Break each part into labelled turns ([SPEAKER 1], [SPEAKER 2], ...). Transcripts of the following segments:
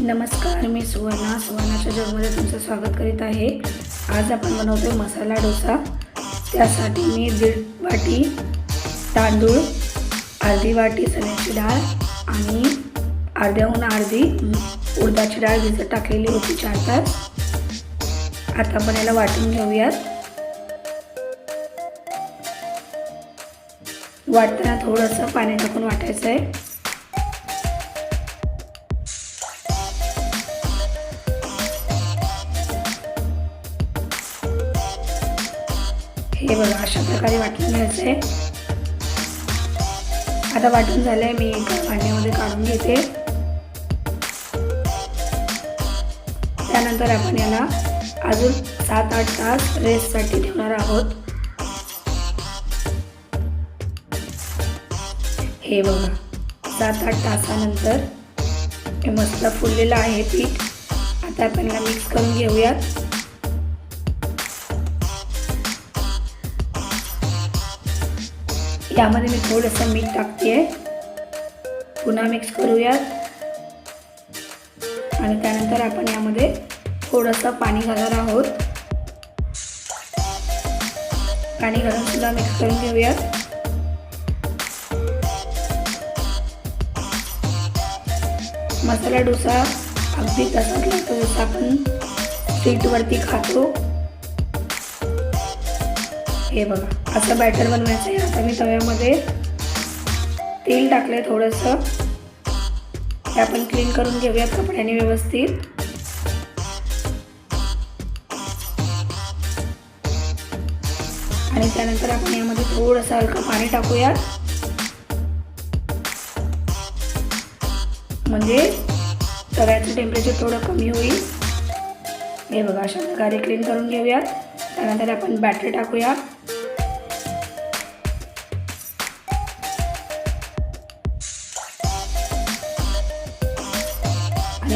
[SPEAKER 1] नमस्कार मी सुवर्णा. सुवर्णाच्या जगमध्ये तुमचं स्वागत करीत आहे. आज आपण बनवतो मसाला डोसा. त्यासाठी मी दीड वाटी तांदूळ अर्धी वाटी चण्याची डाळ आणि अर्ध्याहून अर्धी उडदाची डाळ भिजत टाकलेली होती चार तास आता आपण याला वाटून घेऊयात. वाटताना थोडंसं पाणी टाकून वाटायचं आहे हे बघा अशा प्रकारे वाटून घ्यायचं. आहे आता वाटून झालंय मी एका भांड्यामध्ये काढून घेते. त्यानंतर आपण याला अजून सात आठ तास रेस्टसाठी ठेवणार आहोत. हे बघा सात आठ तासानंतर हे मस्त फुललेलं आहे पीठ. आता आपण याला मिक्स करून घेऊयात. त्यामध्ये मी थोडंसं मीठ टाकते. पुन्हा मिक्स करूयात. आणि त्यानंतर आपण यामध्ये थोडंसं पाणी घालणार आहोत. पाणी घालून सुद्धा मिक्स करून घेऊयात. मसाला डोसा अगदी तसाच लागतो जसं आपण स्ट्रीटवरती खातो. हे बघा असं बॅटर बनवायचं आहे. आता मी तव्यामध्ये तेल टाकलं आहे थोडंसं. ते आपण क्लीन करून घेऊयात कपड्याने व्यवस्थित. आणि त्यानंतर आपण यामध्ये थोडंसं हलकं पाणी टाकूयात. म्हणजे तव्याचं टेम्परेचर थोडं कमी होईल. हे बघा अशा प्रकारे क्लीन करून घेऊयात. त्यानंतर आपण बॅटरी टाकूया.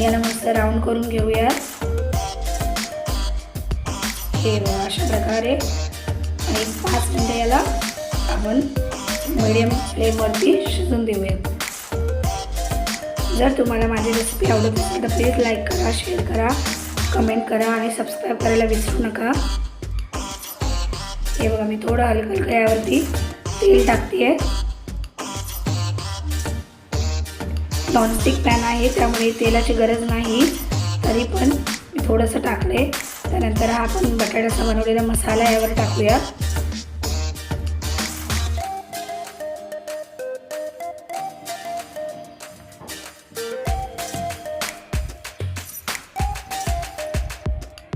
[SPEAKER 1] आणि याला मस्त राऊंड करून घेऊयात हे अशा प्रकारे. आणि पाच मिनटं याला आपण मिडियम फ्लेमवरती शिजून देऊयात जर तुम्हाला माझी रेसिपी आवडत असेल तर प्लीज लाईक करा शेअर करा कमेंट करा आणि सबस्क्राईब करायला विसरू नका. हे बघा मी थोडं हलकं यावरती तेल टाकते आहे नॉनस्टिक पॅन आहे त्यामुळे तेलाची गरज नाही. तरी पण मी थोडंसं टाकले. त्यानंतर हा आपण बटाट्याचा बनवलेला मसाला यावर टाकूया.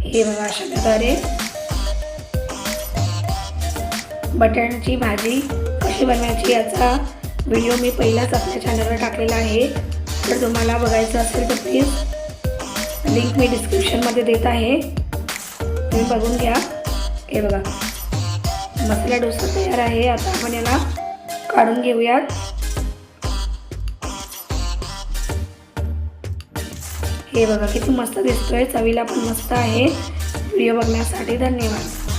[SPEAKER 1] हे बघा अशा प्रकारे. बटाट्याची भाजी कशी बनवायची याचा व्हिडिओ मी पहिलाच आपल्या चॅनलवर टाकलेला आहे. जर तुम्हाला बघायचं असेल तर प्लीज लिंक मी डिस्क्रिप्शनमध्ये देत आहे. तुम्ही बघून घ्या. हे बघा. मसाला डोसा तयार आहे. आता आपण याला काढून घेऊयात. हे बघा किती मस्त दिसतोय. चवीला पण मस्त आहे. व्हिडिओ बघण्यासाठी धन्यवाद.